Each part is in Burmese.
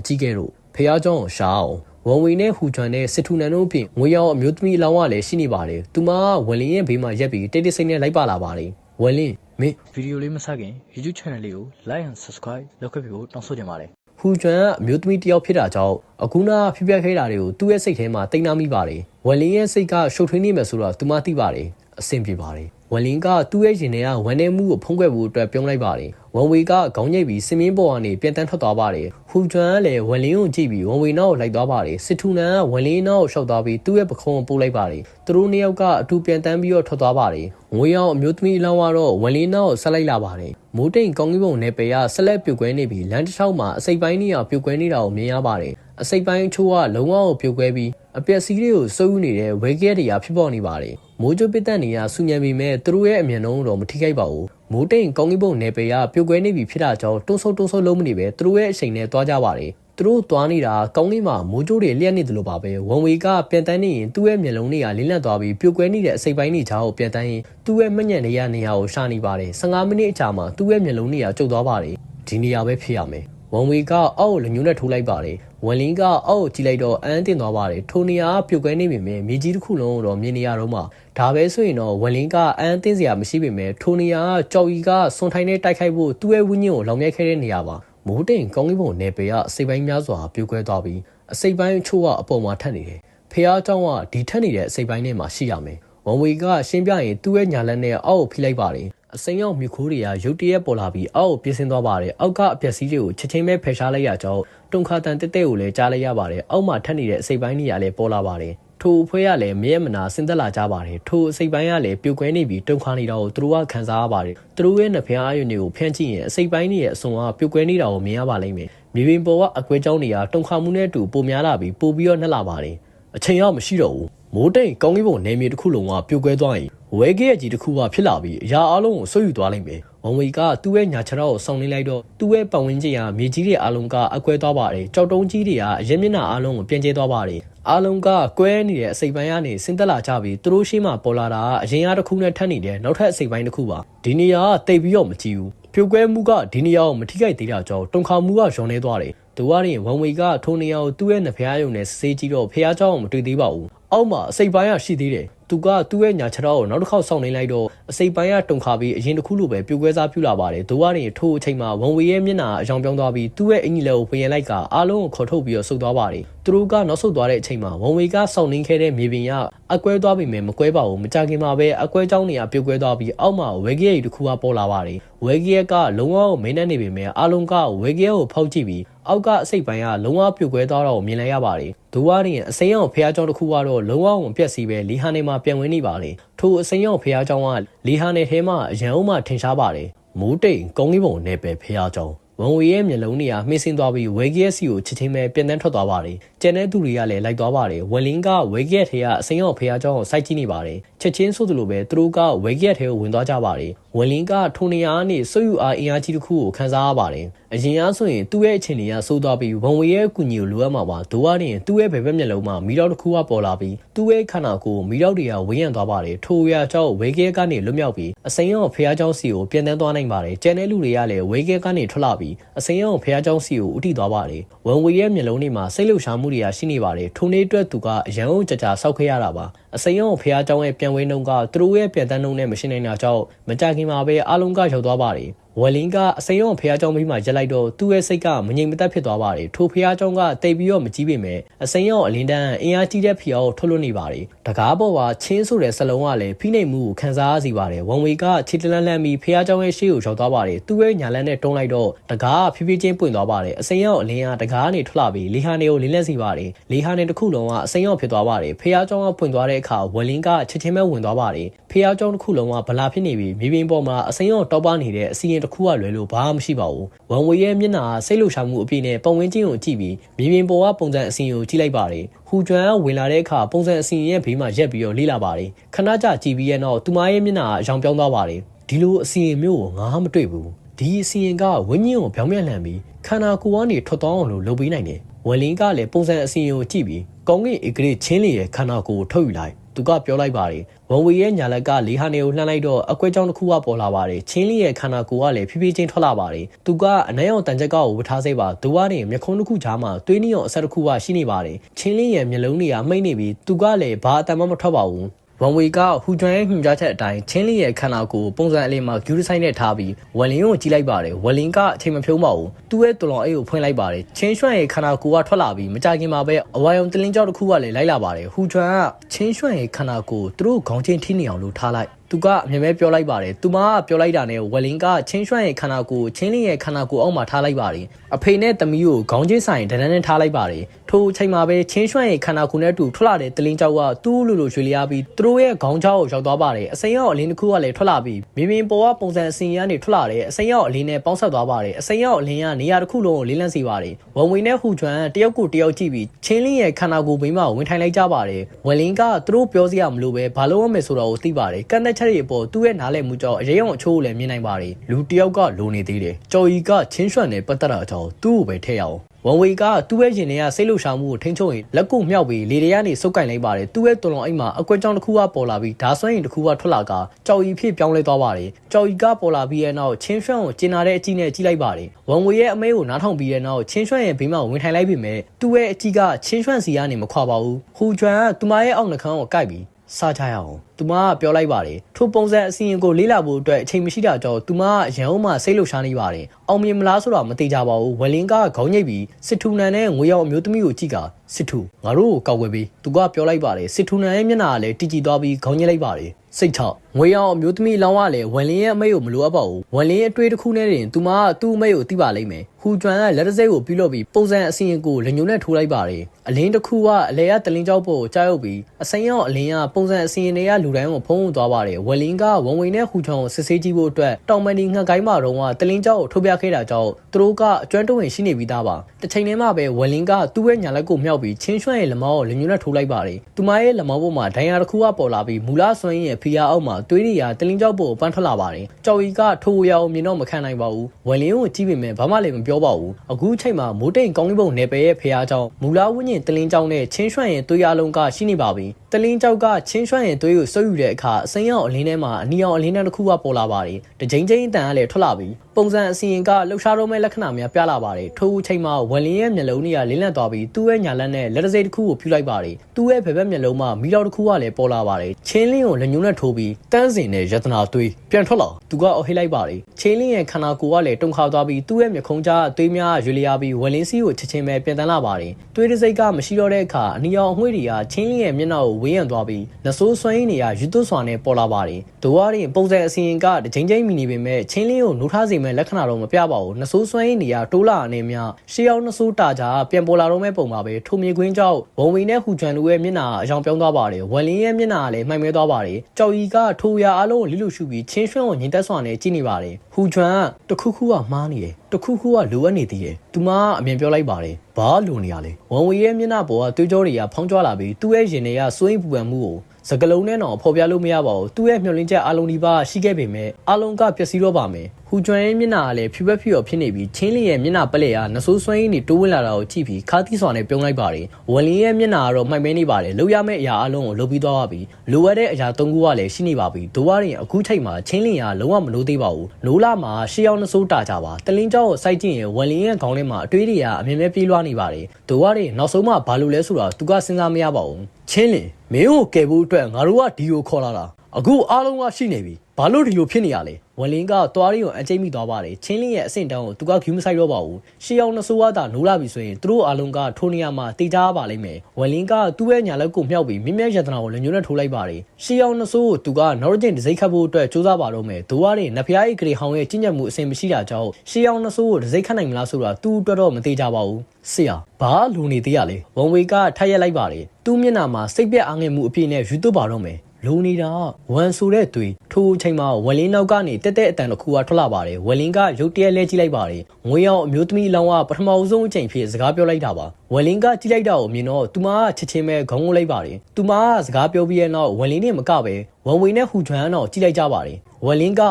အကြီးကဲတို့ဖះเจ้าကိုရှာအောင်ဝန်ဝေနဲ့ဟူချွန်နဲ့စစ်ထူနန်တို့အပြင်ငွေရောင်အမျိုးသမီးအလောင်းကလည်းရှိနေပါတယ်သူမကဝန်လင်းရဲ့ဘေးမှာရက်ပြီးတိတ်တိတ်ဆိတ်နဲ့လိုက်ပါလာပါတယ်ဝန်လင်းမင်း ဗီဒီယိုလေးမဆက်ခင် YouTube channel လေးကို like and subscribe လုပ်ခဲ့ပြီးဖို့တောင်းဆိုချင်ပါတယ် ဟူချွန်ကအမျိုးသမီးတစ်ယောက်ဖြစ်တာကြောင့်အခုနာဖြစ်ပျက်ခဲ့တာတွေကိုသူ့ရဲ့စိတ်ထဲမှာတိတ်နှာမိပါတယ်ဝန်လင်းရဲ့စိတ်ကရှုပ်ထွေးနေမယ်ဆိုတော့သူမသိပါတယ်အဆင်ပြေပါတယ် ဝန်လင်းကသူ့ရဲ့ရင်ထဲကဝန်နေမှုကိုဖုံးကွယ်ဖို့အတွက်ပြုံးလိုက်ပါတယ်ဝန်ဝေကခေါင်းညိတ်ပြီးစင်မင်းပေါ်ကနေပြန်တန်းထွက်သွားပါတယ်ဟူချွန်ကလည်းဝန်လင်းကိုကြည့်ပြီးဝန်ဝေနောက်ကိုလိုက်သွားပါတယ်စစ်ထူနန်ကဝန်လင်းနောက်ကိုရှောက်သွားပြီးသူ့ရဲ့ပခုံးကိုပို့လိုက်ပါတယ်သူတို့နှစ်ယောက်ကအတူပြန်တန်းပြီးတော့ထွက်သွားပါတယ်ငွေရောင်အမျိုးသမီးအလောင်းကတော့ဝန်လင်းနောက်ကိုဆက်လိုက်လာပါတယ်မိုးတိမ်ကောင်းကင်ဘုံနယ်ပယ်ကဆက်လက်ပြုတ်ကွဲနေပြီးလမ်းတစ်လျှောက်မှာအစိပ်ပိုင်းနေရပြုတ်ကွဲနေတာကိုမြင်ရပါတယ်အစိပ်ပိုင်းအချို့ကလုံးဝကိုပြုတ်ကွဲပြီးအပျက်စီးတွေကိုစိုးယူနေတဲ့ဝဲကဲတွေကဖြစ်ပေါ်နေပါတယ် မိုးကြိုးပစ်တက်နေရဆူညံပေမဲ့သူတို့ရဲ့အမြင်လုံးတော့မထိခိုက်ပါဘူးမိုးတိမ်ကောင်းကင်ဘုံနယ်ပယ်ကပြုတ်ကွဲနေပြီဖြစ်တာကြောင့်တွန်းဆုပ်တွန်းဆုပ်လုံးမနေပဲသူတို့ရဲ့အချိန်နဲ့တွားကြပါတယ်သူတို့သွားနေတာကောင်းကင်မှာမိုးကြိုးတွေလျက်နေတယ်လို့ပါပဲဝန်ဝေကပြန်တန်းနေရင်သူ့ရဲ့မျက်လုံးတွေကလင်းလက်သွားပြီးပြုတ်ကွဲနေတဲ့အစိပ်ပိုင်းတွေချားကိုပြန်တန်းရင်သူ့ရဲ့မျက်ညံနေရနေရာကိုရှာနေပါတယ်15မိနစ်အကြာမှာသူ့ရဲ့မျက်လုံးတွေကကျုပ်သွားပါတယ်ဒီနေရာပဲဖြစ်ရမယ် ဝန်ဝေကအောက်ကိုလက်ညှိုးနဲ့ထိုးလိုက်ပါတယ်ဝန်လင်းကအောက်ကိုကြည့်လိုက်တော့အန်းတင်သွားပါတယ်ထိုနေရာကပြုတ်ကွဲနေပြီမြင်မြေကြီးတစ်ခုလုံးကိုတော့မြင်နေရတော့မှဒါပဲဆိုရင်တော့ဝန်လင်းကအန်းတင်စရာမရှိပေမဲ့ထိုနေရာကကြော်ကြီးကစွန်ထိုင်းနဲ့တိုက်ခိုက်ဖို့သူ့ရဲ့ဝိညာဉ်ကိုလောင်မြဲခဲ့တဲ့နေရာပါမိုးတိမ်ကောင်းကင်ဘုံနယ်ပယ်ကအစိပ်ပိုင်းများစွာပြုတ်ကွဲသွားပြီးအစိပ်ပိုင်းအချို့ကအပေါ်မှာထပ်နေတယ်ဖះเจ้าကဒီထက်နေတဲ့အစိပ်ပိုင်းထဲမှာရှိရမယ်ဝန်ဝေကရှင်းပြရင်သူ့ရဲ့ညာလက်နဲ့အောက်ကိုဖိလိုက်ပါတယ် အစိမ်းရောက်မြူခိုးတွေကရုတ်တရက်ပေါ်လာပြီးအောက်ကိုပြင်းစင်းသွားပါတယ်အောက်ကအပျက်စီးတွေကိုချက်ချင်းပဲဖယ်ရှားလိုက်ရကြောင်းတုံခါတန်တက်တက်ကိုလည်းကြားလိုက်ရပါတယ်အောက်မှာထပ်နေတဲ့အစိပ်ပိုင်းတွေကလည်းပေါ်လာပါတယ်ထိုအဖွဲကလည်းမြဲမနာဆင်းသက်လာကြပါတယ်ထိုအစိပ်ပိုင်းကလည်းပြုတ်ကွဲနေပြီးတုံခါနေတာကိုသူတို့ကခံစားရပါတယ်သူတို့ရဲ့နှဖျားအယုံတွေကိုဖျန်းကြည့်ရင်အစိပ်ပိုင်းတွေရဲ့အစုံကပြုတ်ကွဲနေတာကိုမြင်ရပါလိမ့်မယ်မြေပြင်ပေါ်ကအကွဲကြောင်းတွေကတုံခါမှုနဲ့အတူပိုများလာပြီးပိုပြီးတော့နှက်လာပါတယ်အချိန်ကမရှိတော့ဘူးမိုးတိမ်ကောင်းကင်ဘုံနေမြေတစ်ခုလုံးကပြုတ်ကွဲသွားရင် ဝဲကဲကြီးတစ်ခုကဖြစ်လာပြီးအရာအလုံးကိုဆွတ်ယူသွားလိမ့်မယ်။ဝန်ဝေကသူ့ရဲ့ညာခြေထောက်ကိုဆောင်းနေလိုက်တော့သူ့ရဲ့ပတ်ဝန်းကျင်ကမြေကြီးတွေအလုံးကအကွဲသွားပါတယ်။ကြောက်တုံးကြီးတွေကအရင်မျက်နှာအလုံးကိုပြင်းကျဲသွားပါတယ်။အလုံးကကွဲနေတဲ့အစိပ်ပိုင်းကနေဆင်းသက်လာကြပြီးသူတို့ရှိမှပေါ်လာတာကအရင်အတစ်ခုနဲ့ထပ်နေတဲ့နောက်ထပ်အစိပ်ပိုင်းတစ်ခုပါ။ဒီနေရာကတိတ်ပြီးတော့မကြည့်ဘူး။ဖြိုကွဲမှုကဒီနေရာကိုမထိခိုက်သေးတာကြောင့်တုံခါမှုကရောနေသွားတယ်။သူကရင်ဝန်ဝေကထိုနေရာကိုသူ့ရဲ့နှဖျားယုံနဲ့စေးကြည့်တော့ဖះเจ้าကိုမတွေ့သေးပါဘူး။အောက်မှာအစိပ်ပိုင်းကရှိသေးတယ် သူကသူ့ရဲ့ညာခြေထောက်ကိုနောက်တစ်ခေါက်ဆောင်းနေလိုက်တော့အစိပ်ပိုင်းကတုံခါပြီးအရင်တစ်ခုလိုပဲပြိုကွဲစားပြူလာပါတယ်ဒိုးကနေထိုးအချိန်မှာဝန်ဝေရဲ့မျက်နှာအယောင်ပြောင်းသွားပြီးသူ့ရဲ့အင်ကြီးလက်ကိုဝင်ရလိုက်ကအားလုံးကိုခေါ်ထုတ်ပြီးတော့ဆုတ်သွားပါတယ်သူတို့ကနောက်ဆုတ်သွားတဲ့အချိန်မှာဝန်ဝေကဆောင်းနေခဲ့တဲ့မြေပြင်ကအကွဲသွားပြီမဲ့မကွဲပါဘူးမကြခင်မှာပဲအကွဲကြောင်းတွေကပြိုကွဲသွားပြီးအောက်မှာဝဲကြီးရီတစ်ခုကပေါ်လာပါတယ်ဝဲကြီးကလုံးဝကိုမင်းနဲ့နေပေမဲ့အားလုံးကဝဲကြီးကိုဖောက်ကြည့်ပြီးအောက်ကအစိပ်ပိုင်းကလုံးဝပြိုကွဲသွားတော့ကိုမြင်လိုက်ရပါတယ်။ဒူဝါရင်အစိမ်းအောင်ဖះเจ้าတစ်ခုကတော့လုံးဝဝင်ပြက်စီပဲလီဟာနေမှာပြန်ဝင်နေပါလေ။ထိုအစိမ်းအောင်ဖះเจ้าကလီဟာနေထဲမှာအရန်အုံးမှထင်ရှားပါတယ်။မိုးတိမ်ကုန်းကြီးပုံနယ်ပယ်ဖះเจ้า ဝန်ဝေရဲ့မျက်လုံးတွေကမှိဆင်းသွားပြီးဝဲကဲစီကိုချစ်ချင်းပဲပြန်တန်းထွက်သွားပါတယ်။ကျန်တဲ့သူတွေကလည်းလိုက်သွားပါတယ်။ဝက်လင်းကဝဲကဲထဲကအစိမ်းအောင်ဖះเจ้าကိုစိုက်ကြည့်နေပါတယ်။ချက်ချင်းဆိုသလိုပဲသူတို့ကဝဲကဲထဲကိုဝင်သွားကြပါတယ်။ဝက်လင်းကထိုနေရာကနေဆွယူအားအင်အားကြီးတစ်ခုကိုခန်းစားရပါတယ်။ အရင်အားဆိုရင်သူ့ရဲ့အခြေအနေကဆိုးသွားပြီးဝန်ဝေရဲ့အကူအညီကိုလိုအပ်မှာပါ။ဒိုးရရင်သူ့ရဲ့ဘယ်ဘက်မျက်လုံးမှာမီးတောက်တစ်ခုကပေါ်လာပြီးသူ့ရဲ့ခန္ဓာကိုယ်မီးတောက်တွေကဝင်းရံသွားပါတယ်။ထိုရအကြောင်းဝဲကဲကနေလွတ်မြောက်ပြီးအစိမ်းအောင်ဖះเจ้าစီကိုပြန်တန်းသွားနိုင်ပါတယ်။ကျန်တဲ့လူတွေကလည်းဝဲကဲကနေထွက်လာပြီးအစိမ်းအောင်ဖះเจ้าစီကိုဥတီသွားပါတယ်။ဝန်ဝေရဲ့မျက်လုံးတွေမှာစိတ်လှုပ်ရှားမှုတွေကရှိနေပါတယ်။ထိုနေ့အတွက်သူကအရန်အောင်ကြကြဆောက်ခဲ့ရတာပါ။အစိမ်းအောင်ဖះเจ้าရဲ့ပြန်ဝဲနှုံးကသူတို့ရဲ့ပြန်တန်းနှုံးနဲ့မရှင်းနိုင်တာကြောင့်မကြခင်မှာပဲအားလုံးကရောက်သွားပါတယ်။ ဝယ်လင်းကအစိမ်းရောဖះเจ้าမိမှရက်လိုက်တော့သူ့ရဲ့စိတ်ကမငြိမ်မသက်ဖြစ်သွားပါတယ်ထိုဖះเจ้าကတိတ်ပြီးတော့မကြီးပေမဲ့အစိမ်းရောအလင်းတန်းအင်အားကြီးတဲ့ဖះကိုထုတ်လွှတ်နေပါတယ်တကားပေါ်မှာချင်းဆိုတဲ့စလုံးကလည်းဖိနှိပ်မှုကိုခံစားရစီပါတယ်ဝန်ဝေကခြေတလန်းလန်းပြီးဖះเจ้าရဲ့ရှေ့ကိုရောက်သွားပါတယ်သူ့ရဲ့ညာလန်းနဲ့တွန်းလိုက်တော့တကားကဖြည်းဖြည်းချင်းပွင့်သွားပါတယ်အစိမ်းရောအလင်းကတကားကနေထွက်လာပြီးလီဟာနေကိုလင်းလက်စီပါတယ်လီဟာနေတစ်ခုလုံးကအစိမ်းရောဖြစ်သွားပါတယ်ဖះเจ้าကပွင့်သွားတဲ့အခါဝယ်လင်းကချက်ချင်းပဲဝင်သွားပါတယ်ဖះเจ้าတစ်ခုလုံးကဗလာဖြစ်နေပြီးမြေပြင်ပေါ်မှာအစိမ်းရောတောက်ပနေတဲ့အစီရင် တစ်ခုကလွယ်လို့ဘာဘာမှမရှိပါဘူး။ဝန်ဝေရဲ့မျက်နှာစိတ်လှုပ်ရှားမှုအပြည့်နဲ့ပုံဝင်းချင်းကိုကြည့်ပြီးမြေပြင်ပေါ်ကပုံစံအစီကိုကြည့်လိုက်ပါတယ်။ဟူကျွမ်းကဝင်လာတဲ့အခါပုံစံအစီရဲ့ဘေးမှာရက်ပြီးတော့လေးလာပါတယ်။ခဏကြာကြည့်ပြီးရဲ့နောက်သူမရဲ့မျက်နှာအယောင်ပြောင်းသွားပါတယ်။ဒီလိုအစီမျိုးကိုငါမတွေ့ဘူး။ဒီအစီရင်ကဝင်းညင်းကိုပြောင်းပြန်လှန်ပြီးခန္ဓာကိုယ်ကနေထွက်သွားအောင်လို့လုပ်ပေးနိုင်တယ်။ဝယ်လင်းကလည်းပုံစံအစီကိုကြည့်ပြီးကောင်းကင်ဧကရေချင်းလီရဲ့ခန္ဓာကိုယ်ကိုထုတ်ယူလိုက် သူကပြောလိုက်ပါတယ်ဝန်ဝေရဲ့ညာလက်ကလေးဟာနေကိုလှမ်းလိုက်တော့အကွဲကြောင်းတစ်ခုကပေါ်လာပါတယ်ချင်းလေးရဲ့ခန္ဓာကိုယ်ကလည်းဖြည်းဖြည်းချင်းထွက်လာပါတယ်သူကအနက်ရောင်တန်ချက်ကောက်ကိုဝတ်ထားစေပါသူကနေမျက်ခုံးတစ်ခုကြားမှာသွေးနီရောင်အဆက်တစ်ခုကရှိနေပါတယ်ချင်းလေးရဲ့မျက်လုံးတွေကမှိတ်နေပြီးသူကလည်းဘာအတမ်းမှမထွက်ပါဘူး ဝန်ဝေကဟူကျွမ်းရဲ့ညွှန်ကြားချက်အတိုင်းချင်းလေးရဲ့ခန္ဓာကိုယ်ပုံစံအလေးမှာဂူးဒီဇိုင်းနဲ့ထားပြီးဝလင်းကိုကြည့်လိုက်ပါတယ်ဝလင်းကအချိန်မဖြုံးပါဘူးသူ့ရဲ့တလွန်အိတ်ကိုဖွင့်လိုက်ပါတယ်ချင်းရွှန့်ရဲ့ခန္ဓာကိုယ်ကထွက်လာပြီးမကြခင်မှာပဲအဝါယုံတလင်းကြောက်တစ်ခုကလည်းလိုက်လာပါတယ်ဟူကျွမ်းကချင်းရွှန့်ရဲ့ခန္ဓာကိုယ်သူတို့ခေါင်းချင်းထိနေအောင်လို့ထားလိုက် သူကအမြဲပဲပြောလိုက်ပါတယ်သူမကပြောလိုက်တာနဲ့ဝလင်ကချင်းရွှန့်ရဲ့ခန္ဓာကိုယ်ချင်းလင်းရဲ့ခန္ဓာကိုယ်အောက်မှာထားလိုက်ပါတယ်အဖေနဲ့သမီးကိုခေါင်းချင်းဆိုင်ဒဏ္ဍနဲ့ထားလိုက်ပါတယ်ထိုအချိန်မှာပဲချင်းရွှန့်ရဲ့ခန္ဓာကိုယ်နဲ့အတူထွက်လာတဲ့တလင်းကြောက်ကသူ့လိုလိုရွှေလျားပြီးသူတို့ရဲ့ခေါင်းချောက်ကိုရောက်သွားပါတယ်အစိမ်းရောက်အလင်းတစ်ခုကလည်းထွက်လာပြီးမင်းမင်းပေါ်ကပုံစံအစင်ရကနေထွက်လာတယ်အစိမ်းရောက်အလင်းနဲ့ပေါင်းဆက်သွားပါတယ်အစိမ်းရောက်အလင်းကနေရာတစ်ခုလုံးကိုလေးလန့်စေပါတယ်ဝန်ဝင်နဲ့ဟူကျွမ်းတယောက်ကိုတယောက်ကြည့်ပြီးချင်းလင်းရဲ့ခန္ဓာကိုယ်ဘေးမှာဝင်ထိုင်လိုက်ကြပါတယ်ဝန်လင်းကသူတို့ပြောစရာမလိုပဲဘာလို့ရမယ်ဆိုတော့ကိုသိပါတယ်ကန့်သက်ချက်တွေအပေါ်သူ့ရဲ့နားလည်မှုကြောင့်အရေးအောင်အချိုးကိုလည်းမြင်နိုင်ပါတယ်လူတယောက်ကလိုနေသေးတယ်ကြော်ကြီးကချင်းရွှန်နဲ့ပတ်သက်တာအကြောင်းသူ့ကိုပဲထည့်ရအောင်ဝန်ဝေကသူ့ရဲ့ရင်ထဲကစိတ်လှုပ်ရှားမှုကိုထိန်းချုပ်ရင်လက်ကိုမြှောက်ပြီးလေတွေကနေစုပ်ကင်လိုက်ပါတယ်သူ့ရဲ့တုံလုံးအိမ်မှာအကွက်ကြောင်တစ်ခုကပေါ်လာပြီးဓာဆွဲရင်တစ်ခုကထွက်လာကကြော်ကြီးဖြစ်ပြောင်းလဲသွားပါတယ်ကြော်ကြီးကပေါ်လာပြီးတဲ့နောက်ချင်းရွှန်ကိုကျင်နာတဲ့အကြည့်နဲ့ကြည့်လိုက်ပါတယ်ဝန်ဝေရဲ့အမဲကိုနားထောင်ပြီးတဲ့နောက်ချင်းရွှန်ရဲ့ဘေးမှာဝင်ထိုင်လိုက်ပြီမဲ့သူ့ရဲ့အကြည့်ကချင်းရွှန်စီကနေမခွာပါဘူးဟူကျွမ်းကသူမရဲ့အောက်နှခမ်းကိုကိုက်ပြီး စားကြရအောင်သူမကပြောလိုက်ပါတယ်ထိုပုံစံအစီရင်ကိုလေးလာဖို့အတွက်အချိန်မရှိတာကြောင့်သူမကရန်အောင်မှစိတ်လှုပ်ရှားနေပါတယ်အောင်မြင်မလားဆိုတာမသိကြပါဘူးဝလင်ကခေါင်းညိတ်ပြီးစစ်ထူနန်နဲ့ငွေရောက်အမျိုးသမီးကိုကြည့်ကစစ်ထူငါတို့ကိုကောက်ွယ်ပြီးသူကပြောလိုက်ပါတယ်စစ်ထူနန်ရဲ့မျက်နှာကလည်းတည်ကြည်သွားပြီးခေါင်းညိတ်လိုက်ပါတယ်စိတ်ချငွေရောက်အမျိုးသမီးလောင်းကလည်းဝန်လင်းရဲ့အမိတ်ကိုမလိုအပ်ပါဘူးဝန်လင်းရဲ့အတွေ့တစ်ခုနဲ့တင်သူမကသူ့အမိတ်ကိုသိပါလိမ့်မယ်ဟူကျွမ်းကလက်တစိတ်ကိုပြီးလို့ပြီးပုံစံအစီရင်ကိုလက်ညှိုးနဲ့ထိုးလိုက်ပါတယ်အလင်းတစ်ခုကအလဲရတလင်းကြောက်ဖို့ကြားရုပ်ပြီးအစိမ်းရောက်အလင်းကပုံစံအစီရင်တွေကလူတိုင်းကိုဖုံးသွားပါတယ်ဝန်လင်းကဝန်ဝင်နဲ့ဟူချောင်းကိုစစ်ဆေးကြည့်ဖို့အတွက်တောင်မန်ဒီငှက်ကိုင်းမှာတော့ကတလင်းကြောက်ကိုထုတ်ပြခဲ့တာကြောင့်သူတို့ကအကျွမ်းတုံးဝင်ရှိနေပြီးသားပါတစ်ချိန်တည်းမှာပဲဝန်လင်းကသူ့ရဲ့ညာလက်ကိုမြောက်ပြီးချင်းရွှန့်ရဲ့လက်မောင်းကိုလက်ညှိုးနဲ့ထိုးလိုက်ပါတယ်သူမရဲ့လက်မောင်းပေါ်မှာဒဏ်ရာတစ်ခုကပေါ်လာပြီးမူလဆွမ်းရင်ရဲ့ဖီယာအောက်မှာသွေးတွေရာတလင်းကြောက်ပေါ်ပန်းထွက်လာပါတယ်ကြော်ကြီးကထိုးရအောင်မြင်တော့မခံနိုင်ပါဘူးဝန်လင်းကိုကြည့်ပေမဲ့ဘာမှလည်းမပြောပါဘူးအခုချိန်မှာမိုးတိမ်ကောင်းလေးပုံနယ်ပယ်ရဲ့ဖီယာကြောင့်မူလဝင်းကျင်တလင်းကြောက်နဲ့ချင်းရွှန့်ရဲ့သွေးရလုံးကရှိနေပါပြီ တလင်းကြောက်ကချင်းရွှန့်ရဲ့သွေးကိုစုပ်ယူတဲ့အခါအစိမ်းရောင်အလင်းထဲမှာအနီရောင်အလင်းတစ်ခုကပေါ်လာပါတယ်တကြိမ်ကြိမ်အတန်ကလည်းထွက်လာပြီးပုံစံအစီရင်ကလှုပ်ရှားတော့မဲ့လက္ခဏာများပြလာပါတယ်ထိုးချိန်မှာဝန်လင်းရဲ့မျက်လုံးတွေကလင်းလန့်သွားပြီးသူ့ရဲ့ညာလက်နဲ့လက်တစိတစ်ခုကိုဖြူလိုက်ပါတယ်သူ့ရဲ့ဘယ်ဘက်မျက်လုံးမှာမီးတော်တစ်ခုကလည်းပေါ်လာပါတယ်ချင်းလင်းကိုလက်ညှိုးနဲ့ထိုးပြီးတန်းစင်နဲ့ယတနာသွေးပြန်ထွက်လာသူကအော်ဟိလိုက်ပါတယ်ချင်းလင်းရဲ့ခန္ဓာကိုယ်ကလည်းတုန်ခါသွားပြီးသူ့ရဲ့မျက်ခုံးကြားသွေးများရွေလျားပြီးဝန်လင်းစီးကိုချက်ချင်းပဲပြန်တန်းလာပါတယ်သွေးတစ်စိတ်ကမရှိတော့တဲ့အခါအနီရောင်အငွေ့တွေကချင်းလင်းရဲ့မျက်နှာကိုဝေးရန်သွားပြီးနဆိုးဆွမ်းရင်းတွေကယူသွစွာနဲ့ပေါ်လာပါတယ်ဒိုဝါရင်ပုံစံအစီရင်ကတကြိမ်ကြိမ်မိနေပေမဲ့ချင်းလင်းကိုနှိုးထားစေမဲ့လက္ခဏာတော့မပြပါဘူးနဆိုးဆွမ်းရင်းတွေကတိုးလာအနေများရှေးအောင်နဆိုးတာကြပြန်ပေါ်လာတော့မဲ့ပုံပါပဲထိုမြေခွင်းကြောက်ဝုံဝီနဲ့ဟူချန်လူရဲ့မျက်နှာအယောင်ပြောင်းသွားပါတယ်ဝန်လင်းရဲ့မျက်နှာကလည်းမှိုင်မဲသွားပါတယ်ကြောက်ရီကထိုရအလုံးကိုလိလူရှုပြီးချင်းရွှန်းကိုညင်သက်စွာနဲ့ကြည့်နေပါတယ်ဟူချန်ကတခုခုကမှားနေတယ် တခုခုကလိုအပ်နေသေးတယ်သူမကအမြင်ပြောလိုက်ပါတယ်ဘာလိုနေရလဲဝန်ဝီရဲ့မျက်နှာပေါ်ကသွေးကြောတွေကဖောင်းကြွလာပြီးသူ့ရဲ့ရင်တွေကစွိမ့်ပူပန်မှုကိုစကလုံးနဲ့တော့ဖော်ပြလို့မရပါဘူးသူ့ရဲ့မျှော်လင့်ချက်အလုံးဒီပါရှိခဲ့ပေမဲ့အလုံးကပျက်စီးတော့ပါမယ် ဟူကျွမ်းရဲ့မျက်နှာကလည်းဖြူပက်ဖြူရောဖြစ်နေပြီးချင်းလင်းရဲ့မျက်နှာပလက်အားနဆိုးဆွမ်းရင်းတွေတိုးဝင်လာတာကိုကြည့်ပြီးခါသီးစွာနဲ့ပြုံးလိုက်ပါတယ်ဝန်လင်းရဲ့မျက်နှာကတော့မှိုက်မဲနေပါတယ်လှုပ်ရမယ့်အရာအလုံးကိုလှုပ်ပြီးသွားပါပြီလိုအပ်တဲ့အရာ၃ခုကလည်းရှိနေပါပြီဒိုဝါရင်အခုချိန်မှာချင်းလင်းရလုံးဝမလို့သေးပါဘူးနိုးလာမှာရှေးအောင်နဆိုးတာကြပါတလင်းကျောင်းကိုစိုက်ကြည့်ရင်ဝန်လင်းရဲ့ခေါင်းထဲမှာအတွေးတွေကအမြင်မဲ့ပြေးလွှားနေပါတယ်ဒိုဝါရင်နောက်ဆုံးမှဘာလို့လဲဆိုတာသူကစဉ်းစားမရပါဘူးချင်းလင်းမင်းကိုကယ်ဖို့အတွက်ငါတို့ကဒီကိုခေါ်လာတာအခုအားလုံးကရှိနေပြီဘာလို့ဒီလိုဖြစ်နေရလဲ ဝန်လင်းကသွားရီကိုအကျိတ်မိသွားပါတယ်ချင်းလင်းရဲ့အဆင့်တန်းကိုသူကဂူးမဆိုင်တော့ပါဘူးရှေးအောင်နှဆိုးဝါသာနိုးလာပြီဆိုရင်သူတို့အားလုံးကထိုးနေရမှာတေချာပါလိမ့်မယ်ဝန်လင်းကသူ့ရဲ့ညာလက်ကိုမြှောက်ပြီးမြင်းမြတ်ယတနာကိုလက်ညှိုးနဲ့ထိုးလိုက်ပါတယ်ရှေးအောင်နှဆိုးကိုသူကနော်ရဂျင်ဒစိတ်ခတ်ဖို့အတွက်စူးစမ်းပါတော့မယ်ဒိုးရတဲ့နဖျားအိတ်ဂရီဟောင်းရဲ့ကျင့်ကြံမှုအဆင်မရှိတာကြောင့်ရှေးအောင်နှဆိုးကိုဒစိတ်ခတ်နိုင်မလားဆိုတာသူ့အတွက်တော့မသေးကြပါဘူးဆရာဘာလူနေသေးရလဲဝန်ဝေကထပ်ရက်လိုက်ပါတယ်သူ့မျက်နှာမှာစိတ်ပြက်အားငယ်မှုအပြည့်နဲ့ယူသွပါတော့မယ် လူနေတာဝမ်ဆိုတဲ့သွေးထိုးချိန်မှာဝလင်းနောက်ကနေတက်တက်အတန်တစ်ခုကထွက်လာပါတယ်ဝလင်းကရုတ်တရက်လဲကြည့်လိုက်ပါတယ်ငွေရောင်အမျိုးသမီးအလောင်းကပထမအဆုံးအချိန်ဖြစ်စကားပြောလိုက်တာပါဝလင်းကကြည့်လိုက်တာကိုမြင်တော့သူမကချက်ချင်းပဲခေါင်းငုံလိုက်ပါတယ်သူမကစကားပြောပြီးတဲ့နောက်ဝလင်းနဲ့မကပဲဝန်ဝေနဲ့ဟူကျွမ်းတော့ကြည့်လိုက်ကြပါတယ်ဝလင်းက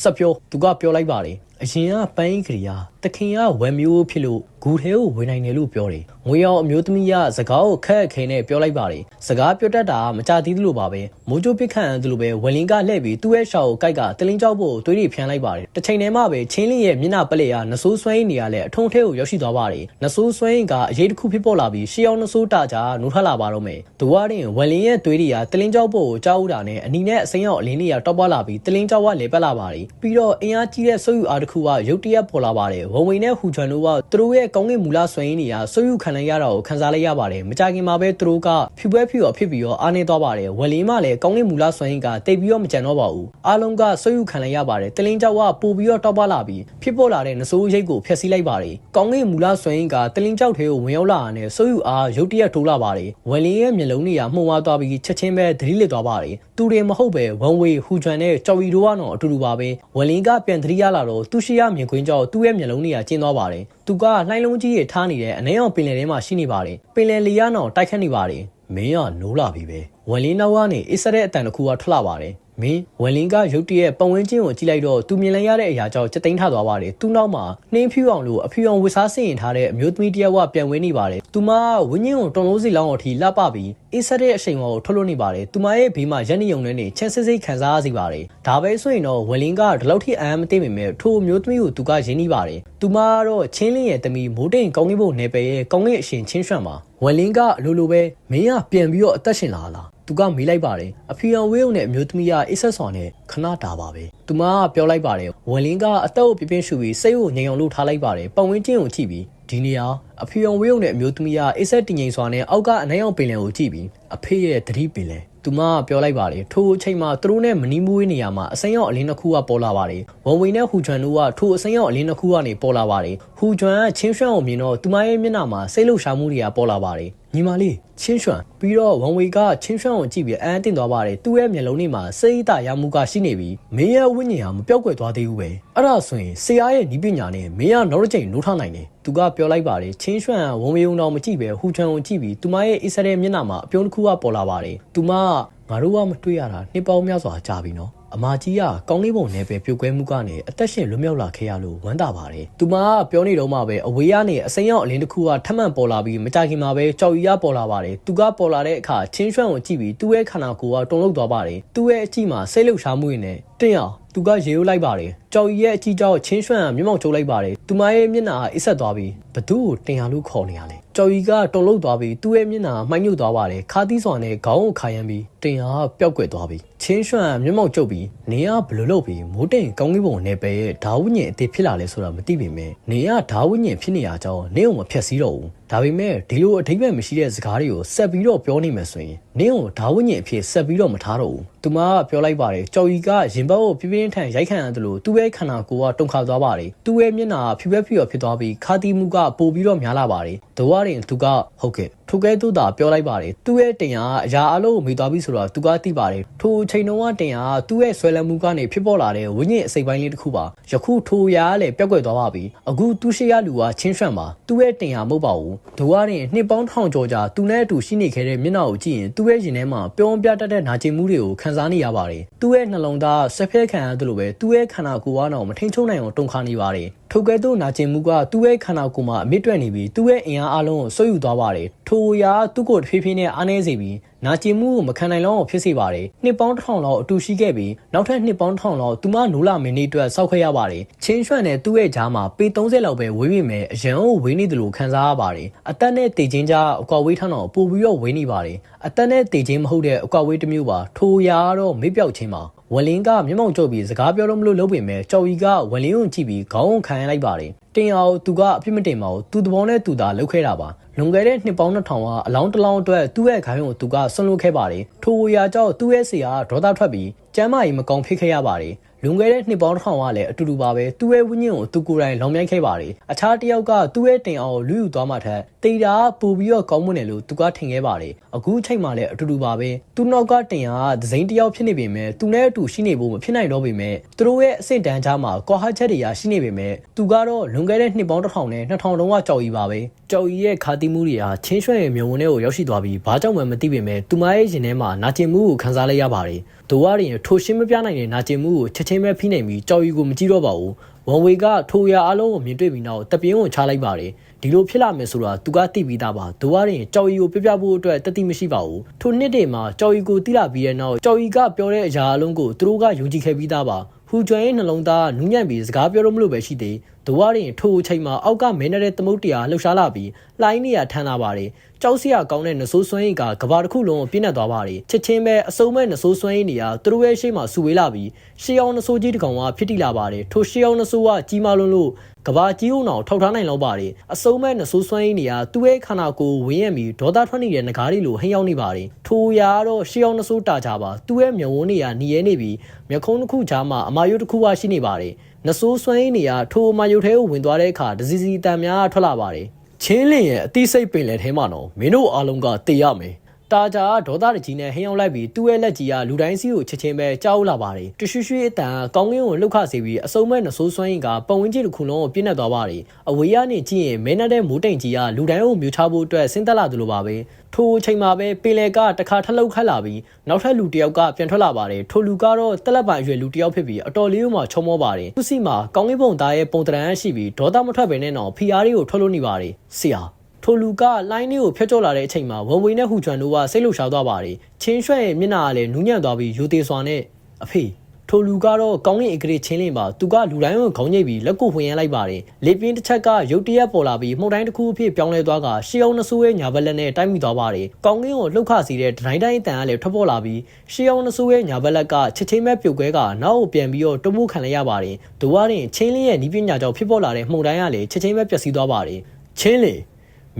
စက်ပြောသူကပြောလိုက်ပါတယ်အရင်ကပန်းကြီးကလေးကတခင်ကဝယ်မျိုးဖြစ်လို့ဂူထဲကိုဝင်နိုင်တယ်လို့ပြောတယ်ငွေရောင်အမျိုးသမီးကစကားကိုခက်ခဲနဲ့ပြောလိုက်ပါတယ်စကားပြောတတ်တာမကြသေးသလိုပါပဲမိုးချိုးပစ်ခန့်သလိုပဲဝယ်လင်းကလှည့်ပြီးသူ့ရဲ့ရှောက်ကိုကိုက်ကတလင်းကြောက်ဖို့သွေးတွေဖျန်းလိုက်ပါတယ်တစ်ချိန်တည်းမှပဲချင်းလင်းရဲ့မျက်နှာပလက်ရနဆိုးဆွဲနေရလဲအထုံထဲကိုရောက်ရှိသွားပါတယ်နဆိုးဆွဲကအရေးတစ်ခုဖြစ်ပေါ်လာပြီးရှေးအောင်နဆိုးတာကြနိုးထွက်လာပါတော့မယ်ဒူဝါရင်ဝယ်လင်းရဲ့သွေးတွေကတလင်းကြောက်ဖို့ကြောက်ဥတာနဲ့အနီနဲ့အစိမ်းရောက်အလင်းတွေကတောက်ပွားလာပြီးတလင်းကြောက်ကလေပတ်လာပါတယ်ပြီးတော့အင်အားကြီးတဲ့ဆွေယူအားတစ်ခုကရုတ်တရက်ပေါ်လာပါတယ်ဝုံဝိန်နဲ့ဟူချွန်တို့ကသူတို့ရဲ့ကောင်းကင်မူလဆွဲရင်းတွေကဆွေယူခံလိုက်ရတာကိုခံစားလိုက်ရပါတယ်မကြခင်မှာပဲသူတို့ကဖြူပွဲဖြူရောဖြစ်ပြီးတော့အားနေသွားပါတယ်ဝယ်လင်းမှလည်းကောင်းကင်မူလဆွဲရင်းကတိတ်ပြီးတော့မကြံတော့ပါဘူးအားလုံးကဆွေယူခံလိုက်ရပါတယ်တလင်းကြောက်ကပို့ပြီးတော့တောက်ပွားလာပြီးဖြစ်ပေါ်လာတဲ့နဆိုးရိတ်ကိုဖျက်ဆီးလိုက်ပါတယ်ကောင်းကင်မူလဆွဲရင်းကတလင်းကြောက်ထဲကိုဝင်ရောက်လာတာနဲ့ဆွေယူအားရုတ်တရက်ထိုးလာပါတယ်ဝယ်လင်းရဲ့မျက်လုံးတွေကမှုံဝါသွားပြီးချက်ချင်းပဲသတိလစ်သွားပါတယ်သူတွေမဟုတ်ပဲဝမ်ဝေဟူချွန်နဲ့ကြော်ရီတို့ကတော့အတူတူပါပဲဝယ်လင်းကပြန်သတိရလာတော့သူရှိရမြင်ကွင်းကြောက်သူ့ရဲ့မျက်လုံးတွေကကျင်းသွားပါတယ်သူကလှိုင်းလုံးကြီးတွေထားနေတဲ့အနှဲအောင်ပင်လယ်ထဲမှာရှိနေပါတယ်ပင်လယ်လီယာနောင်တိုက်ခတ်နေပါတယ်မင်းကနိုးလာပြီပဲဝယ်လင်းနောက်ကနေအစ်စတဲ့အတန်တစ်ခုကထွက်လာပါတယ် မင်းဝယ်လင်းကရုတ်တရက်ပတ်ဝန်းကျင်ကိုကြည့်လိုက်တော့သူမြင်လိုက်ရတဲ့အရာကြောင့်စက်သိမ်းထသွားပါတယ်သူ့နောက်မှာနှင်းဖြူအောင်လို့အဖြူအောင်ဝစ်စားဆင်ရင်ထားတဲ့အမျိုးသမီးတစ်ယောက်ကပြန်ဝင်းနေပါတယ်သူမဝင်းညင်းကိုတုံလို့စီလောင်းအထိလှပပြီးအစ်စတဲ့အချိန်ကိုထွက်လို့နေပါတယ်သူမရဲ့ဘေးမှာရက်နေုံနဲ့နေချမ်းစစ်စစ်ခံစားရစီပါတယ်ဒါပဲဆိုရင်တော့ဝယ်လင်းကဒီလောက်ထိအမ်းမသိပေမဲ့ထိုအမျိုးသမီးကိုသူကရင်းနှီးပါတယ်သူမကတော့ချင်းလင်းရဲ့တမီမိုးတိန်ကောင်းကင်ဘုံနယ်ပယ်ရဲ့ကောင်းကင်အရှင်ချင်းရွှန့်ပါဝယ်လင်းကအလိုလိုပဲမင်းကပြန်ပြီးတော့အသက်ရှင်လာလား သူကမေးလိုက်ပါတယ်အဖီအောင်ဝေးုံနဲ့အမျိုးသမီးကအစ်ဆက်ဆောင်နဲ့ခဏတာပါပဲသူမကပြောလိုက်ပါတယ်ဝယ်လင်းကအသက်ကိုပြပြရှူပြီးစိတ်ကိုငြိမ်အောင်လုပ်ထားလိုက်ပါတယ်ပတ်ဝန်းကျင်ကိုကြည့်ပြီးဒီနေရာအဖီအောင်ဝေးုံနဲ့အမျိုးသမီးကအစ်ဆက်တင်ငိမ်စွာနဲ့အောက်ကအနိုင်အောင်ပင်လယ်ကိုကြည့်ပြီးအဖေရဲ့သတိပင်လယ်သူမကပြောလိုက်ပါတယ်ထိုအချိန်မှာသူတို့နဲ့မနီးမွေးနေရမှာအစိမ်းရောက်အလင်းတစ်ခုကပေါ်လာပါတယ်ဝန်ဝေနဲ့ဟူချွန်တို့ကထိုအစိမ်းရောက်အလင်းတစ်ခုကနေပေါ်လာပါတယ်ဟူချွန်ကချင်းရွှန့်ကိုမြင်တော့သူမရဲ့မျက်နှာမှာစိတ်လှုပ်ရှားမှုတွေကပေါ်လာပါတယ် ညီမလေးချင်းရွှန့်ပြီးတော့ဝန်ဝေကချင်းရွှန့်ကိုကြည့်ပြီးအန်းတင်သွားပါတယ်သူ့ရဲ့မျက်လုံးထဲမှာစိတ်အတာရမှုကရှိနေပြီးမင်းရဲ့ဝိညာဉ်ဟာမပြောက်ကွယ်သွားသေးဘူးပဲအဲ့ဒါဆိုရင်ဆရာရဲ့နီးပညာနဲ့မင်းကနောက်တစ်ချိန်နိုးထနိုင်တယ်သူကပြောလိုက်ပါတယ်ချင်းရွှန့်ကဝန်ဝေုံတော်မကြည့်ပဲဟူချွန်ကိုကြည့်ပြီးသူမရဲ့အစ္စရဲမျက်နှာမှာအပြုံးတစ်ခုကပေါ်လာပါတယ်သူမကငါတို့ကမတွေ့ရတာနှစ်ပေါင်းများစွာကြာပြီနော် အမကြီးကကောင်းလေးပုံနယ်ပယ်ပြုတ်ကွဲမှုကနေအသက်ရှင်လွတ်မြောက်လာခဲ့ရလို့ဝမ်းသာပါတယ်။သူမကပြောနေတော့မှပဲအဝေးကနေအစိမ်းရောက်အလင်းတစ်ခုကထပ်မံပေါ်လာပြီးမကြခင်မှာပဲကြောက်ရီရပေါ်လာပါတယ်။သူကပေါ်လာတဲ့အခါချင်းရွှန့်ကိုကြည့်ပြီးသူ့ရဲ့ခန္ဓာကိုယ်ကတုန်လှုပ်သွားပါတယ်။သူ့ရဲ့အကြည့်မှာစိတ်လှုပ်ရှားမှုတွေနဲ့တင်းအောင်သူကရေရိုးလိုက်ပါတယ်။ကြောက်ရီရဲ့အကြည့်ကြောက်ချင်းရွှန့်ကမျက်မှောက်ကျုပ်လိုက်ပါတယ်။သူမရဲ့မျက်နှာကအစ်ဆက်သွားပြီးဘသူ့ကိုတင်ရလို့ခေါ်နေရလဲ။ ကြော်ရီကတုန်လှုပ်သွားပြီးသူ့ရဲ့မျက်နှာမှိုင်းညွတ်သွားပါတယ်။ခါသီးစွာနဲ့ခေါင်းကိုခါရမ်းပြီးတင်ရပျောက်ကွယ်သွားပြီးချင်းရွှန့်မျက်မှောက်ကျုပ်ပြီးနေရဘယ်လိုလုပ်ပြီးမိုးတိမ်ကောင်းကင်ဘုံနယ်ပယ်ရဲ့ဓာဝဉ္ဉဉ်အသေးဖြစ်လာလဲဆိုတာမသိပေမဲ့နေရဓာဝဉ္ဉဉ်ဖြစ်နေရကြောင်းနေအောင်မဖြတ်စည်းတော့ဘူးဒါပေမဲ့ဒီလိုအထိပ္ပယ်မရှိတဲ့စကားတွေကိုဆက်ပြီးတော့ပြောနေမယ်ဆိုရင်နင်းကိုဓာဝဉ္ဉဉ်အဖြစ်ဆက်ပြီးတော့မထားတော့ဘူးသူမကပြောလိုက်ပါတယ်ကြော်ရီကရင်ဘတ်ကိုပြပြင်းထန်ရိုက်ခံရတယ်လို့သူ့ရဲ့ခန္ဓာကိုယ်ကတုန်ခါသွားပါတယ်သူ့ရဲ့မျက်နှာဖြူပဲဖြူရဖြစ်သွားပြီးခါတီမှုကပိုပြီးတော့များလာပါတယ် ဒိုဝရင်သူကဟုတ်ကဲ့ထိုကဲသူသာပြောလိုက်ပါတယ်သူ့ရဲ့တင်ဟာအရာအလုံးကိုမိသွားပြီဆိုတော့သူကသိပါတယ်ထိုအချိန်တုန်းကတင်ဟာသူ့ရဲ့ဆွဲလန်းမှုကနေဖြစ်ပေါ်လာတဲ့ဝိညာဉ်အစိပ်ပိုင်းလေးတစ်ခုပါယခုထိုရာကလည်းပြက်ကွက်သွားပါပြီအခုသူ့ရှိရလူကချင်းရွှန့်ပါသူ့ရဲ့တင်ဟာမဟုတ်ပါဘူးဒိုဝရင်နှစ်ပေါင်းထောင်ကျော်ကြာသူနဲ့အတူရှိနေခဲ့တဲ့မျက်နှာကိုကြည့်ရင်သူ့ရဲ့ရင်ထဲမှာပြုံးပြတတ်တဲ့နာကျင်မှုတွေကိုခံစားနေရပါတယ်သူ့ရဲ့နှလုံးသားဆက်ဖက်ခံရတယ်လို့ပဲသူ့ရဲ့ခန္ဓာကိုယ်ကတော့မထိန်ချုံနိုင်အောင်တုန်ခါနေပါတယ် ထိုကဲ့သို့နာကျင်မှုကသူ့ရဲ့ခန္ဓာကိုယ်မှာအမြင့်တွက်နေပြီးသူ့ရဲ့အင်အားအလုံးကိုဆွတ်ယူသွားပါတယ်ထိုရာသူ့ကိုတဖြည်းဖြည်းနဲ့အားနည်းစေပြီးနာကျင်မှုကိုမခံနိုင်လောက်အောင်ဖြစ်စေပါတယ်နှစ်ပေါင်းတစ်ထောင်လောက်အတူရှိခဲ့ပြီးနောက်ထပ်နှစ်ပေါင်းတစ်ထောင်လောက်သူမနိုးလာမင်းနေ့အတွက်စောက်ခဲ့ရပါတယ်ချင်းရွှန့်နဲ့သူ့ရဲ့ကြားမှာပေ30လောက်ပဲဝေးပေမဲ့အရန်ကိုဝေးနေတယ်လို့ခံစားရပါတယ်အသက်နဲ့တေချင်းကြားအကွာဝေးထန်းတော့ပို့ပြီးတော့ဝေးနေပါတယ်အသက်နဲ့တေချင်းမဟုတ်တဲ့အကွာဝေးတစ်မျိုးပါထိုရာကတော့မေ့ပြောက်ခြင်းပါ ဝလင်းကမျက်မှောက်ကျုပ်ပြီးစကားပြောလို့မလို့လုပ်ပေမဲ့ကြော်ရီကဝလင်းကိုကြည့်ပြီးခေါင်းကိုခံရလိုက်ပါတယ်တင်အောင်သူကအပြစ်မတင်ပါဘူးသူတဘောနဲ့သူသာလှုပ်ခဲ့တာပါလွန်ခဲ့တဲ့နှစ်ပေါင်း2000ကအလောင်းတစ်လောင်းအတွက်သူ့ရဲ့ခိုင်းကိုသူကဆွန့်လွတ်ခဲ့ပါတယ်ထိုဝရာကြောင့်သူ့ရဲ့ဆရာဒေါသထွက်ပြီး ကျမ်းမာရေးမကောင်းဖြစ်ခဲ့ရပါတယ်လွန်ခဲ့တဲ့နှစ်ပေါင်းတစ်ထောင်ကလည်းအတူတူပါပဲသူ့ရဲ့ဝိညာဉ်ကိုသူကိုယ်တိုင်လောင်မြိုက်ခဲ့ပါတယ်အခြားတစ်ယောက်ကသူ့ရဲ့တင်အောင်လူယူသွားမှထက်တေတာပူပြီးတော့ကောင်းမွန်တယ်လို့သူကထင်ခဲ့ပါတယ်အခုချိန်မှလည်းအတူတူပါပဲသူနောက်ကတင်ဟာဒဇိန်တစ်ယောက်ဖြစ်နေပေမဲ့သူနဲ့အတူရှိနေဖို့မဖြစ်နိုင်တော့ပေမဲ့သူတို့ရဲ့အဆင့်တန်းကြားမှာကွာဟချက်တွေရရှိနေပေမဲ့သူကတော့လွန်ခဲ့တဲ့နှစ်ပေါင်းတစ်ထောင်နဲ့2000တုန်းကကြော်ကြီးပါပဲကြော်ကြီးရဲ့ခါတီးမှုတွေဟာချင်းရွှဲ့ရဲ့မျိုးဝင်တွေကိုရောက်ရှိသွားပြီးဘာကြောင့်မှမသိပေမဲ့သူမရဲ့ရင်ထဲမှာနာကျင်မှုကိုခံစားလိုက်ရပါတယ် ဒိုဝါရင်ထိုရှင်းမပြနိုင်တဲ့နာကျင်မှုကိုချက်ချင်းပဲဖိနိုင်ပြီးကြော်ရီကိုမကြည့်တော့ပါဘူးဝန်ဝေကထိုရအလုံးကိုမြင်တွေ့ပြီးနောက်တပြင်းကိုချလိုက်ပါတယ်ဒီလိုဖြစ်လာမယ်ဆိုတာသူကသိပြီးသားပါဒိုဝါရင်ကြော်ရီကိုပြပြဖို့အတွက်တတိမရှိပါဘူးထိုနှစ်တည်းမှာကြော်ရီကိုတိလာပြီးတဲ့နောက်ကြော်ရီကပြောတဲ့အရာအလုံးကိုသူတို့ကယုံကြည်ခဲ့ပြီးသားပါ ဟူကျွမ်းရဲ့နှလုံးသားနူးညံ့ပြီးစကားပြောလို့မလို့ပဲရှိသေးဒိုဝါရင်ထိုအချိန်မှာအောက်ကမင်းနဲ့သမုတ်တရားလှုပ်ရှားလာပြီးလှိုင်းနေရထမ်းလာပါတယ်ကြောက်စရာကောင်းတဲ့နဆိုးစွမ်းရည်ကကဘာတစ်ခုလုံးကိုပြည့်နေသွားပါတယ်ချက်ချင်းပဲအစုံမဲ့နဆိုးစွမ်းရည်နေရသူတို့ရဲ့ရှေ့မှာဆူဝေးလာပြီးရှေးအောင်နဆိုးကြီးတစ်ကောင်ကဖြစ်တိလာပါတယ်ထိုရှေးအောင်နဆိုးကကြီးမားလွန်းလို့ ကဘာကြီးအောင်အောင်ထောက်ထားနိုင်လောက်ပါတယ်အစုံမဲ့နဆိုးစွမ်းရည်နေရသူ့ရဲ့ခန္ဓာကိုယ်ဝင်းရပြီးဒေါသထွက်နေတဲ့ငကားလေးလိုဟိန်းရောက်နေပါတယ်ထိုရာတော့ရှေးအောင်နဆိုးတာကြပါသူ့ရဲ့မျက်ဝန်းနေရหนีရဲနေပြီးမျက်ခုံးတစ်ခုကြားမှာအမာယုတ်တစ်ခုဝရှိနေပါတယ်နဆိုးစွမ်းရည်နေရထိုအမာယုတ်ထဲကိုဝင်သွားတဲ့အခါဒစီစီတန်များထွက်လာပါတယ်ချင်းလင်ရဲ့အသိစိတ်ပင်လယ်ထဲမှာတော့မင်းတို့အားလုံးကတေရမယ်။ တာဂျာဒေါသတကြီးနဲ့ဟင်းအောင်လိုက်ပြီးသူ့ရဲ့လက်ကြီးကလူတိုင်းစီကိုချက်ချင်းပဲကြောက်လာပါတယ်။တရွှွှွှအတန်ကောင်းကင်ကိုလှုပ်ခစေပြီးအစုံမဲ့နှဆိုးစွမ်းရင်ကပတ်ဝန်းကျင်တစ်ခုလုံးကိုပြည့်နေသွားပါတယ်။အဝေးကနေကြည့်ရင်မင်းနဲ့တဲ့မိုးတိမ်ကြီးကလူတိုင်းကိုမြူချဖို့အတွက်ဆင်းသက်လာသလိုပါပဲ။ထိုအချိန်မှာပဲပင်လယ်ကတခါထလှုပ်ခတ်လာပြီးနောက်ထပ်လူတစ်ယောက်ကပြန်ထွက်လာပါတယ်။ထိုလူကတော့တက်လက်ပိုင်အရွယ်လူတစ်ယောက်ဖြစ်ပြီးအတော်လေးမှချုံမောပါတယ်။သူစီမှာကောင်းကင်ပုံသားရဲ့ပုံတရန်ရှိပြီးဒေါသမထွက်ပဲနဲ့တော့ဖီအားလေးကိုထွက်လို့နေပါတယ်။ဆရာ ထိုလူကလိုင်းလေးကိုဖျက်ကျော်လာတဲ့အချိန်မှာဝဝေနဲ့ဟူချွန်တို့ကစိတ်လှုပ်ရှားသွားပါတယ်။ချင်းရွှဲ့ရဲ့မျက်နှာကလည်းနူးညံ့သွားပြီးရိုသေစွာနဲ့အဖေထိုလူကတော့ကောင်းကင်အကလေးချင်းလင်းပါသူကလူတိုင်းကိုခေါင်းညိတ်ပြီးလက်ကိုဝင်ရလိုက်ပါတယ်။လေပြင်းတစ်ချက်ကရုတ်တရက်ပေါ်လာပြီးမှုန်တိုင်းတစ်ခုအဖြစ်ပြောင်းလဲသွားကရှေးအောင်နှဆိုးရဲ့ညာဘက်လက်နဲ့တိုက်မိသွားပါတယ်။ကောင်းကင်ကိုလှုပ်ခစီတဲ့ဒတိုင်းတိုင်းအတန်ကလည်းထွက်ပေါ်လာပြီးရှေးအောင်နှဆိုးရဲ့ညာဘက်လက်ကချက်ချင်းပဲပြုတ်ခွဲကနောက်ကိုပြန်ပြီးတော့တမှုခံလိုက်ရပါတယ်။ဒိုဝါရင်ချင်းလင်းရဲ့နီးပညာကြောင့်ဖြစ်ပေါ်လာတဲ့မှုန်တိုင်းကလည်းချက်ချင်းပဲပျက်စီးသွားပါတယ်။ချင်းလင်း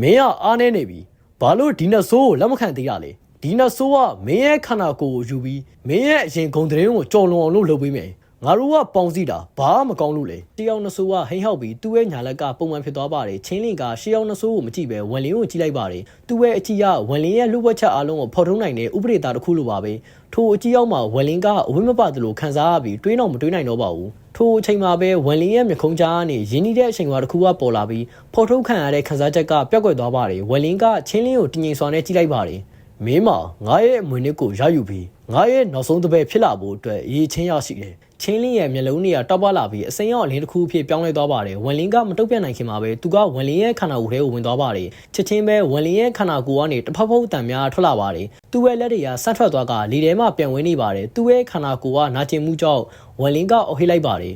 မင်းကအားနေနေပြီဘာလို့ဒီနဆိုးကိုလက်မခံသေးရလဲဒီနဆိုးကမင်းရဲ့ခန္ဓာကိုယ်ကိုယူပြီးမင်းရဲ့အရင်ဂုံတရင်ကိုကြော်လွန်အောင်လုပ်လုပ်ပေးမယ် ငါတို့ကပေါင်းစည်းတာဘာမှမကောင်းလို့လေတယောက်နဆိုးကဟိမ့်ဟောက်ပြီးသူ့ရဲ့ညာလက်ကပုံမှန်ဖြစ်သွားပါတယ်ချင်းလင်ကရှေးအောင်နဆိုးကိုမကြည့်ပဲဝန်လင်းကိုကြည့်လိုက်ပါတယ်သူ့ရဲ့အကြည့်ကဝန်လင်းရဲ့လူ့ဘဝချက်အားလုံးကိုဖော်ထုတ်နိုင်တဲ့ဥပဒေသားတစ်ခုလိုပါပဲထိုအကြည့်ရောက်မှာဝန်လင်းကအဝိမပသလိုခံစားရပြီးတွေးတော့မတွေးနိုင်တော့ပါဘူးထိုအချိန်မှာပဲဝန်လင်းရဲ့မျက်ခုံးကြားကနေရင်းနှီးတဲ့အချိန်ဝါတစ်ခုကပေါ်လာပြီးဖော်ထုတ်ခံရတဲ့ခန်းစားချက်ကပျောက်ကွယ်သွားပါတယ်ဝန်လင်းကချင်းလင်းကိုတင်ငိမ်စွာနဲ့ကြည့်လိုက်ပါတယ်မင်းမငါရဲ့အမွေနစ်ကိုရယူပြီးငါရဲ့နောက်ဆုံးတစ်ပည့်ဖြစ်လာဖို့အတွက်အရေးချင်းရရှိတယ် ချင်းလင်းရဲ့မျက်လုံးတွေကတောက်ပလာပြီးအစိမ်းရောင်အလင်းတစ်ခုအဖြစ်ပြောင်းလဲသွားပါတယ်ဝန်လင်းကမတုတ်ပြတ်နိုင်ခင်မှာပဲသူကဝန်လင်းရဲ့ခန္ဓာကိုယ်ထဲကိုဝင်သွားပါတယ်ချက်ချင်းပဲဝန်လင်းရဲ့ခန္ဓာကိုယ်ကနေတဖက်ဖက်အတန်များထွက်လာပါတယ်သူ့ရဲ့လက်တွေကဆန့်ထွက်သွားကလေထဲမှာပြန်ဝင်နေပါတယ်သူ့ရဲ့ခန္ဓာကိုယ်ကနာကျင်မှုကြောင့်ဝန်လင်းကအော်ဟစ်လိုက်ပါတယ်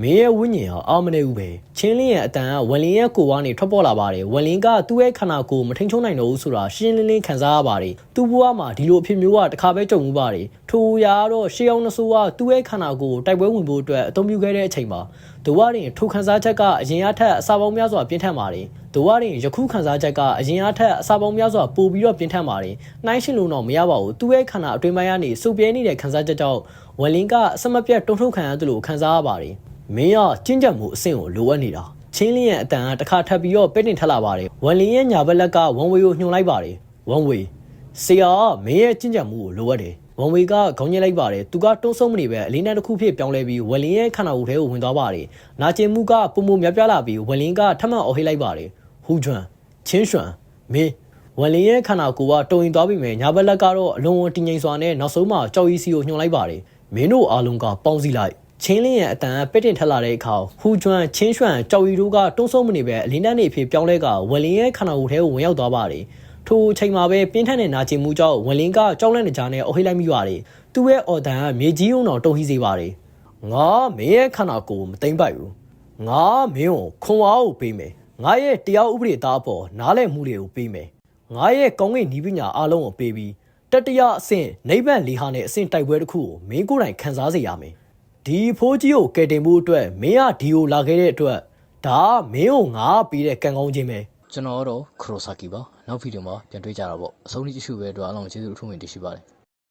မင်းရဲ့ဝိညာဉ်ဟာအာမနေဘူးပဲချင်းလင်းရဲ့အတန်ကဝလင်းရဲ့ကိုယ်ကနေထွက်ပေါ်လာပါတယ်ဝလင်းကသူ့ရဲ့ခန္ဓာကိုယ်မထိန်ချုံနိုင်တော့ဘူးဆိုတာရှင်းလင်းလင်းခံစားရပါတယ်သူ့ဘဝမှာဒီလိုအဖြစ်မျိုးကတစ်ခါပဲကြုံမှုပါတယ်ထိုရာကတော့ရှေးအောင်နဆိုးကသူ့ရဲ့ခန္ဓာကိုယ်ကိုတိုက်ပွဲဝင်ဖို့အတွက်အသုံးပြုခဲ့တဲ့အချိန်မှာဒိုဝရင်ထိုခန်းစားချက်ကအရင်အထက်အစာပေါင်းများစွာပြင်းထန်ပါတယ်ဒိုဝရင်ယခုခန်းစားချက်ကအရင်အထက်အစာပေါင်းများစွာပိုပြီးတော့ပြင်းထန်ပါတယ်နှိုင်းရှင်လို့တော့မရပါဘူးသူ့ရဲ့ခန္ဓာအတွင်းပိုင်းကနေစုပ်ပြဲနေတဲ့ခန်းစားချက်ကြောင့်ဝလင်းကအစမပြတ်တုံ့ထုတ်ခံရတယ်လို့ခံစားရပါတယ် မင်းကကျင့်ကြံမှုအဆင့်ကိုလိုအပ်နေတာချင်းလင်းရဲ့အတန်ကတစ်ခါထပ်ပြီးတော့ပဲ့တင်ထက်လာပါတယ်ဝန်လင်းရဲ့ညာဘက်လက်ကဝန်ဝေကိုညှို့လိုက်ပါတယ်ဝန်ဝေဆရာကမင်းရဲ့ကျင့်ကြံမှုကိုလိုအပ်တယ်ဝန်ဝေကခေါင်းညက်လိုက်ပါတယ်သူကတွန်းဆုံးမနေပဲအလေးနဲ့တစ်ခုဖြစ်ပြောင်းလဲပြီးဝန်လင်းရဲ့ခန္ဓာကိုယ်ထဲကိုဝင်သွားပါတယ်နာကျင်မှုကပုံပုံများပြားလာပြီးဝန်လင်းကထပ်မံအော်ဟစ်လိုက်ပါတယ်ဟူကျွမ်းချင်းရွှမ်မင်းဝန်လင်းရဲ့ခန္ဓာကိုယ်ကတုံရင်သွားပြီမယ်ညာဘက်လက်ကတော့အလုံးဝတင်းငိမ်စွာနဲ့နောက်ဆုံးမှကြောက်ရီစီကိုညှို့လိုက်ပါတယ်မင်းတို့အားလုံးကပေါင်းစည်းလိုက် ချင်းလင်းရဲ့အတန်ပက်တင်ထက်လာတဲ့အခါဟူကျွမ်းချင်းရွှန့်ကြော်ရီတို့ကတွန်းဆုံးမနေပဲအလင်းတန်းနေဖြစ်ပြောင်းလဲကဝလင်းရဲ့ခန္ဓာကိုယ်ထဲကိုဝင်ရောက်သွားပါတယ်ထိုအချိန်မှာပဲပြင်းထန်တဲ့နာကျင်မှုကြောင့်ဝလင်းကကြောက်လန့်နေကြနဲ့အော်ဟိလိုက်မိပါတယ်သူ့ရဲ့အော်တန်ကမြေကြီးုံတော်တုံ့ဟိစေပါတယ်ငါမင်းရဲ့ခန္ဓာကိုယ်မသိမ့်ပိုက်ဘူးငါမင်းကိုခွန်အားကိုပေးမယ်ငါရဲ့တရားဥပဒေသားအပေါ်နားလည်မှုတွေကိုပေးမယ်ငါရဲ့ကောင်းကင်ဤပညာအလုံးကိုပေးပြီးတတရအဆင့်နိဗ္ဗာန်လီဟာနဲ့အဆင့်တိုက်ပွဲတစ်ခုကိုမင်းကိုယ်တိုင်ခံစားစေရမယ် ဒီဖိုးကြီးကိုကယ်တင်မှုအတွက်မင်းကဒီကိုလာခဲ့တဲ့အတွက်ဒါကမင်းကိုငါပေးတဲ့ကံကောင်းခြင်းပဲကျွန်တော်ကတော့ခရိုဆာကီပါနောက်ဗီဒီယိုမှာပြန်တွေ့ကြတာပေါ့အဆုံးထိကြည့်ရှုပဲအတွက်အားလုံးကျေးဇူးအထူးတင်ရှိပါတယ်